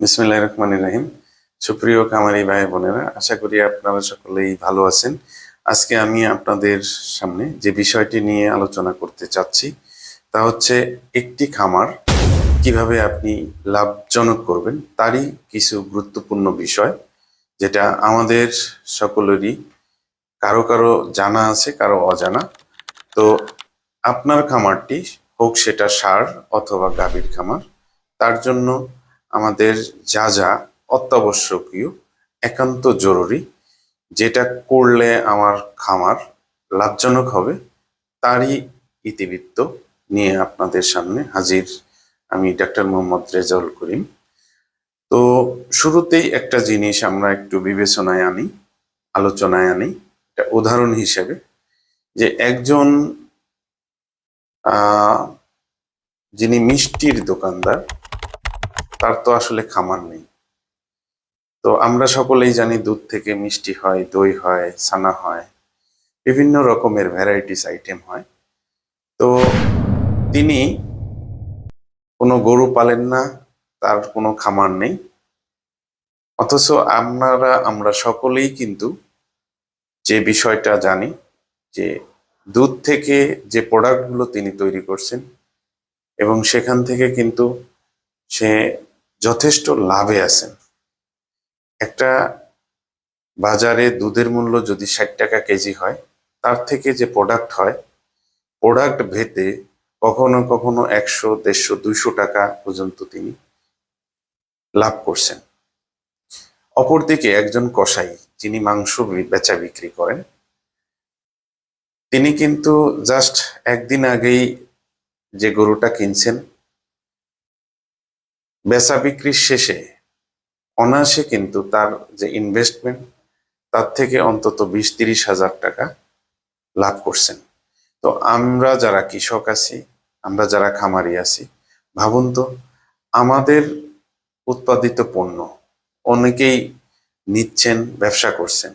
বিসমিল্লাহ রহমান রাহিম। সুপ্রিয় কামারি ভাই বোনেরা, আশা করি আপনারা সকলেই ভালো আছেন। আজকে আমি আপনাদের সামনে যে বিষয়টি নিয়ে আলোচনা করতে চাচ্ছি, তা হচ্ছে একটি খামার কীভাবে আপনি লাভজনক করবেন, তারই কিছু গুরুত্বপূর্ণ বিষয়, যেটা আমাদের সকলেরই কারও কারও জানা আছে, কারও অজানা। তো আপনার খামারটি হোক সেটা সার অথবা গাভীর খামার, তার জন্য আমাদের যা যা অত্যাবশ্যকীয়, একান্ত জরুরি, যেটা করলে আমার খামার লাভজনক হবে, তারই ইতিবৃত্ত নিয়ে আপনাদের সামনে হাজির আমি ডাক্তার মোহাম্মদ রেজাউল করিম। তো শুরুতেই একটা জিনিস আমরা একটু বিবেচনায় আনি, আলোচনায় আনি, একটা উদাহরণ হিসেবে, যে একজন যিনি মিষ্টির দোকানদার তার তো আসলে খামার নেই। তো আমরা সকলেই জানি দুধ থেকে মিষ্টি হয়, দই হয়, ছানা হয়, বিভিন্ন রকমের ভ্যারাইটিস আইটেম হয়। তো তিনি কোনো গরু পালেন না, তার কোনো খামার নেই। অথচ আপনারা, আমরা সকলেই কিন্তু যে বিষয়টা জানি, যে দুধ থেকে যে প্রোডাক্টগুলো তিনি তৈরি করছেন এবং সেখান থেকে কিন্তু সে যথেষ্ট লাভে আছেন। একটা বাজারে দুধের মূল্য যদি ষাট টাকা কেজি হয়, তার থেকে যে প্রোডাক্ট হয় প্রোডাক্ট ভেতে কখনো কখনো একশো, দেড়শো, দুইশো টাকা পর্যন্ত তিনি লাভ করছেন। অপরদিকে একজন কসাই, যিনি মাংস বেচা বিক্রি করেন, তিনি কিন্তু জাস্ট একদিন আগেই যে গরুটা কিনছেন বেচা বিক্রির শেষে অনায়াসে কিন্তু তার যে ইনভেস্টমেন্ট তার থেকে অন্তত বিশ তিরিশ হাজার টাকা লাভ করছেন। তো আমরা যারা কৃষক আছি, আমরা যারা খামারি আছি, ভাবুন তো, আমাদের উৎপাদিত পণ্য অনেকেই নিচ্ছেন, ব্যবসা করছেন,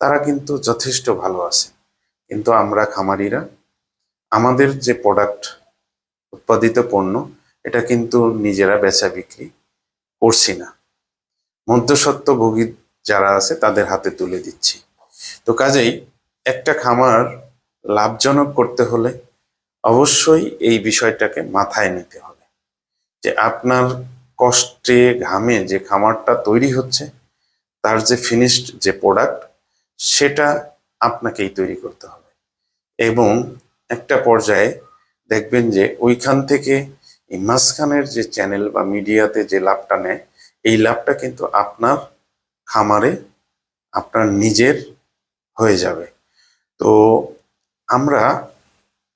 তারা কিন্তু যথেষ্ট ভালো আছে কিন্তু আমরা খামারিরা, আমাদের যে প্রোডাক্ট উৎপাদিত পণ্য এটা কিন্তু নিজেরা বেচা বিক্রি করছি না। মধ্যস্বত্বভোগী যারা আছে, তাদের হাতে তুলে দিচ্ছি। তো কাজেই একটা খামার লাভজনক করতে হলে অবশ্যই এই বিষয়টাকে মাথায় নিতে হবে যে আপনার কষ্টে ঘামে যে খামারটা তৈরি হচ্ছে, তার যে ফিনিশড যে প্রোডাক্ট সেটা আপনাকেই তৈরি করতে হবে। এবং একটা পর্যায়ে দেখবেন যে ওইখান থেকে এই মাঝখানের যে চ্যানেল বা মিডিয়াতে যে লাভটা নেয়, এই লাভটা কিন্তু আপনার খামারে আপনার নিজের হয়ে যাবে। তো আমরা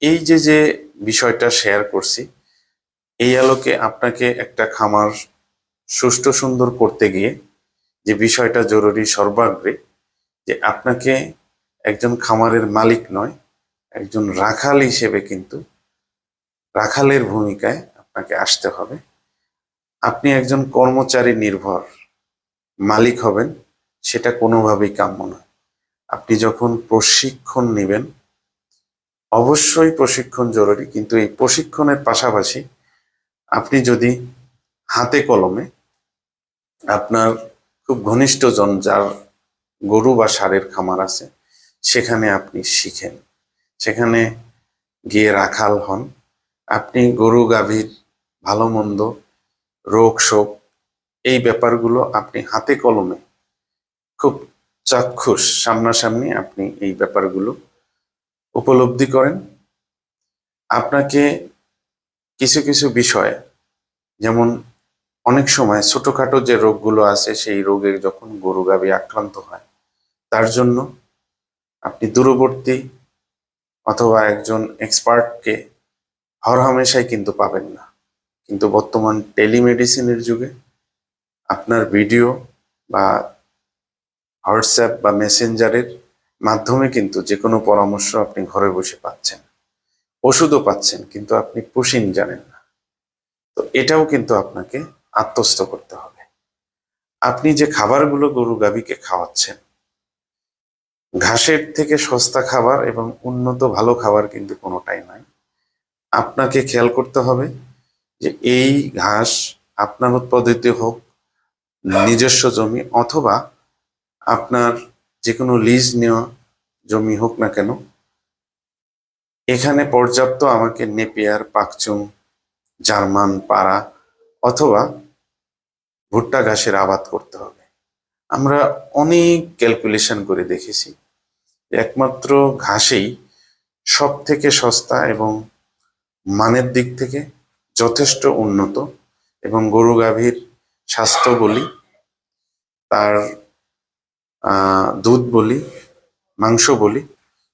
এই যে যে বিষয়টা শেয়ার করছি, এই আলোকে আপনাকে একটা খামার সুষ্ঠু সুন্দর করতে গিয়ে যে বিষয়টা জরুরি সর্বাগ্রে, যে আপনাকে একজন খামারের মালিক নয়, একজন রাখাল হিসেবে কিন্তু রাখালের ভূমিকায় আপনাকে আসতে হবে। আপনি একজন কর্মচারী নির্ভর মালিক হবেন, সেটা কোনোভাবেই কাম্য নয়। আপনি যখন প্রশিক্ষণ নেবেন, অবশ্যই প্রশিক্ষণ জরুরি, কিন্তু এই প্রশিক্ষণের পাশাপাশি আপনি যদি হাতে কলমে আপনার খুব ঘনিষ্ঠজন যার গরু বা সারের খামার আছে, সেখানে আপনি শিখেন। সেখানে গিয়ে রাখাল হন। আপনি গরু, গাভীর ভালো মন্দ, রোগ শোক, এই ব্যাপারগুলো আপনি হাতে কলমে খুব চাক্ষুষ সামনাসামনি আপনি এই ব্যাপারগুলো উপলব্ধি করেন। আপনাকে কিছু কিছু বিষয়, যেমন অনেক সময় ছোটোখাটো যে রোগগুলো আছে, সেই রোগে যখন গরু গাভী আক্রান্ত হয়, তার জন্য আপনি দূরবর্তী অথবা একজন এক্সপার্টকে হরহামেশাই কিন্তু পাবেন না। কিন্তু বর্তমান টেলিমেডিসিনের যুগে আপনার ভিডিও বা হোয়াটসঅ্যাপ বা মেসেঞ্জারের মাধ্যমে কিন্তু যে কোনো পরামর্শ আপনি ঘরে বসে পাচ্ছেন, ওষুধও পাচ্ছেন, কিন্তু আপনি পুশিন জানেন না। তো এটাও কিন্তু আপনাকে আত্মস্থ করতে হবে। আপনি যে খাবারগুলো গরু গাভীকে খাওয়াচ্ছেন, ঘাসের থেকে সস্তা খাবার এবং উন্নত ভালো খাবার কিন্তু কোনোটাই নাই আপনাকে খেয়াল করতে হবে যে এই ঘাস আপনার উৎপাদিত হোক, নিজস্ব জমি অথবা আপনার যে কোনো লিজ নেওয়া জমি হোক না কেন, এখানে পর্যাপ্ত আমাকে নেপিয়ার, পাকচুং, জার্মান, পাড়া অথবা ভুট্টা ঘাসের আবাদ করতে হবে। আমরা অনেক ক্যালকুলেশন করে দেখেছি একমাত্র ঘাসেই সব থেকে সস্তা এবং মানের দিক থেকে যথেষ্ট উন্নত এবং গরু গাভীর স্বাস্থ্য বলি, তার দুধ বলি, মাংস বলি,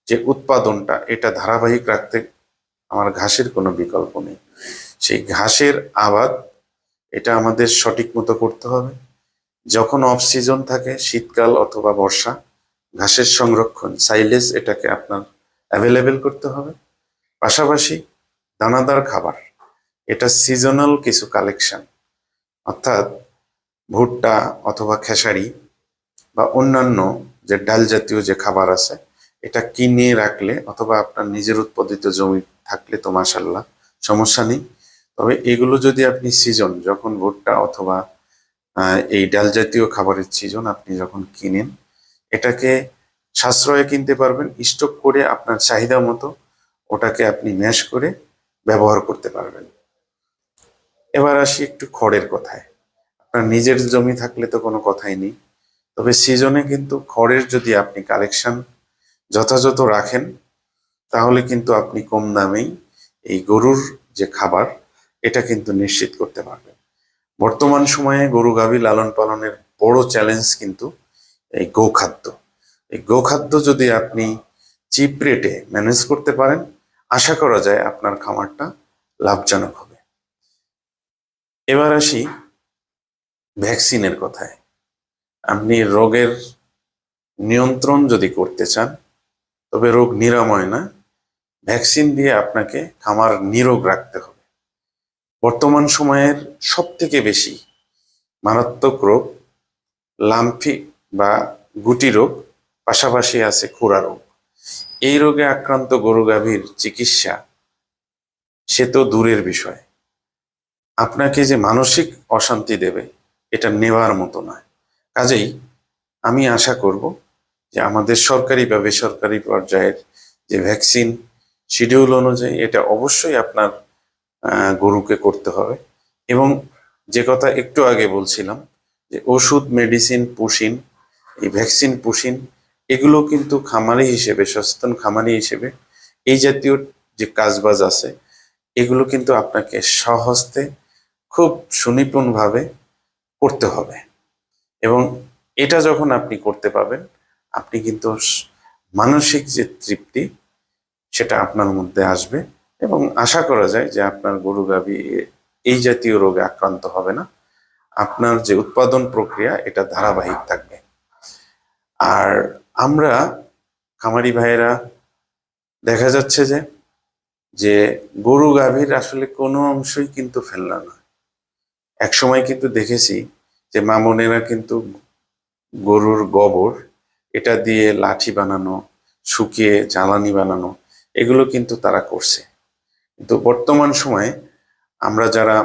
যে উৎপাদনটা এটা ধারাবাহিক রাখতে আমার ঘাসের কোনো বিকল্প নেই। সেই ঘাসের আবাদ এটা আমাদের সঠিক মতো করতে হবে। যখন অফ সিজন থাকে, শীতকাল অথবা বর্ষা, ঘাসের সংরক্ষণ সাইলেজ এটাকে আপনার অ্যাভেলেবেল করতে হবে। পাশাপাশি দানাদার খাবার এটা সিজনাল কিছু কালেকশন অর্থাৎ ভুট্টা অথবা খেসারি বা অন্যান্য যে ডাল জাতীয় যে খাবার আছে, এটা কিনে রাখলে অথবা আপনার নিজের উৎপাদিত জমি থাকলে তো মাসাল্লাহ সমস্যা নেই। তবে এগুলো যদি আপনি সিজন যখন ভুট্টা অথবা এই ডাল জাতীয় খাবারের সিজন আপনি যখন কিনেন, এটাকে সাশ্রয়ে কিনতে পারবেন স্টক করে আপনার চাহিদা মতো ওটাকে আপনি ম্যাশ করে ব্যবহার করতে পারবেন। এবার আসি একটু খড়ের কথায়। আপনার নিজের জমি থাকলে তো কোনো কথাই নেই। তবে সিজনে কিন্তু খড়ের যদি আপনি কালেকশন যথাযথ রাখেন, তাহলে কিন্তু আপনি কম দামেই এই গরুর যে খাবার, এটা কিন্তু নিশ্চিত করতে পারবেন। বর্তমান সময়ে গরু গাভী লালন পালনের বড় চ্যালেঞ্জ কিন্তু এই গোখাদ্য। এই গোখাদ্য যদি আপনি চিপ রেটে ম্যানেজ করতে পারেন, আশা করা যায় আপনার খামারটা লাভজনক হবে। এবার আসি ভ্যাকসিনের কথায়। আপনি রোগের নিয়ন্ত্রণ যদি করতে চান, তবে রোগ নিরাময় না, ভ্যাকসিন দিয়ে আপনাকে খামার নিরোগ রাখতে হবে। বর্তমান সময়ের সব থেকে বেশি মারাত্মক রোগ লাম্ফি বা গুটি রোগ, পাশাপাশি আছে খুরা রোগ। এই রোগে আক্রান্ত গরু গাভীর চিকিৎসা সে তো দূরের বিষয়। আপনাকে যে মানসিক অশান্তি দেবে, এটা নেওয়ার মতো নয়। কাজেই আমি আশা করব যে আমাদের সরকারি বা বেসরকারি পর্যায়ের যে ভ্যাকসিন শিডিউল অনুযায়ী এটা অবশ্যই আপনার গরুকে করতে হবে। এবং যে কথা একটু আগে বলছিলাম যে ওষুধ মেডিসিন পুশিন এই ভ্যাকসিন পুশিন এগুলো কিন্তু খামারি হিসেবে, সচেতন খামারি হিসেবে এই জাতীয় যে কাজবাজ আছে, এগুলো কিন্তু আপনাকে সহস্তে খুব সুনিপুণভাবে করতে হবে। এবং এটা যখন আপনি করতে পাবেন আপনি কিন্তু মানসিক যে তৃপ্তি, সেটা আপনার মধ্যে আসবে এবং আশা করা যায় যে আপনার গরু গাভী এই জাতীয় রোগে আক্রান্ত হবে না। আপনার যে উৎপাদন প্রক্রিয়া, এটা ধারাবাহিক থাকবে। আর আমরা খামারি ভাইয়েরা, দেখা যাচ্ছে যে যে গরু গাভীর আসলে কোনো অংশই কিন্তু ফেলনা না। এক সময় কিন্তু দেখেছি যে মামনেরা কিন্তু গরুর গোবর, এটা দিয়ে লাঠি বানানো, শুকিয়ে জ্বালানি বানানো, এগুলো কিন্তু তারা করছে। কিন্তু বর্তমান সময়ে আমরা যারা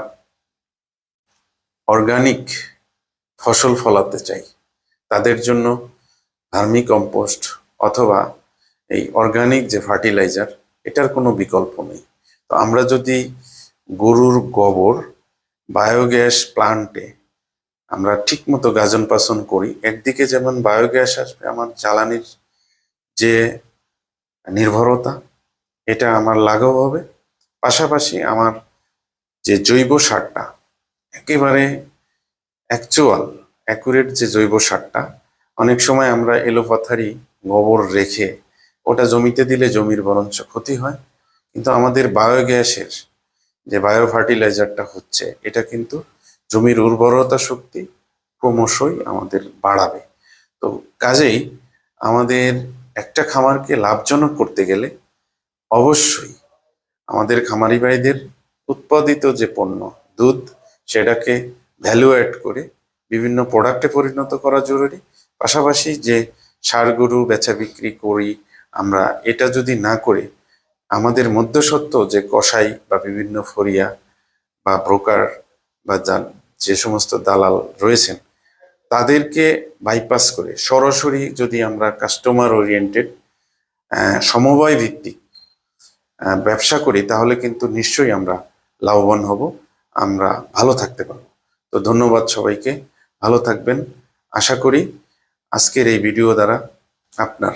অর্গানিক ফসল ফলাতে চাই, তাদের জন্য ভার্মি কম্পোস্ট অথবা এই অর্গানিক যে ফার্টিলাইজার এটার কোনো বিকল্প নেই। তো আমরা যদি গরুর গোবর বায়োগ্যাস প্লান্টে আমরা ঠিকমতো গাজন পাচন করি। একদিকে যেমন বায়োগ্যাস আসবে আমার জ্বালানির যে নির্ভরতা, এটা আমার লাঘব হবে। পাশাপাশি আমার যে জৈব সারটা, একেবারে অ্যাকচুয়াল অ্যাকুরেট যে জৈব সারটা, অনেক সময় আমরা এলোপাথারি গোবর রেখে ওটা জমিতে দিলে জমির বরঞ্চ ক্ষতি হয়। কিন্তু আমাদের বায়োগ্যাসের যে বায়ো ফার্টিলাইজারটা হচ্ছে, এটা কিন্তু জমির উর্বরতা শক্তি ক্রমশই আমাদের বাড়াবে। তো কাজেই আমাদের একটা খামারকে লাভজনক করতে গেলে অবশ্যই আমাদের খামারি ভাইদের উৎপাদিত যে পণ্য, দুধ, সেটাকে ভ্যালু অ্যাড করে বিভিন্ন প্রোডাক্টে পরিণত করা জরুরি। পাশাপাশি যে সার গরু বেচা বিক্রি করি আমরা, এটা যদি না করে আমাদের মধ্যসত্ত্ব যে কসাই বা বিভিন্ন ফরিয়া বা ব্রোকার বা যা- যে সমস্ত দালাল রয়েছেন, তাদেরকে বাইপাস করে সরাসরি যদি আমরা কাস্টমার ওরিয়েন্টেড সমবায় ভিত্তিক ব্যবসা করি, তাহলে কিন্তু নিশ্চয়ই আমরা লাভবান হব, আমরা ভালো থাকতে পারব। তো ধন্যবাদ সবাইকে, ভালো থাকবেন। আশা করি আজকের এই ভিডিও দ্বারা আপনার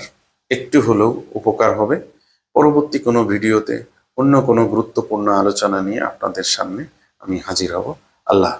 একটু হলেও উপকার হবে। পরবর্তী কোনো ভিডিওতে অন্য কোনো গুরুত্বপূর্ণ আলোচনা নিয়ে আপনাদের সামনে আমি হাজির হব। আল্লাহ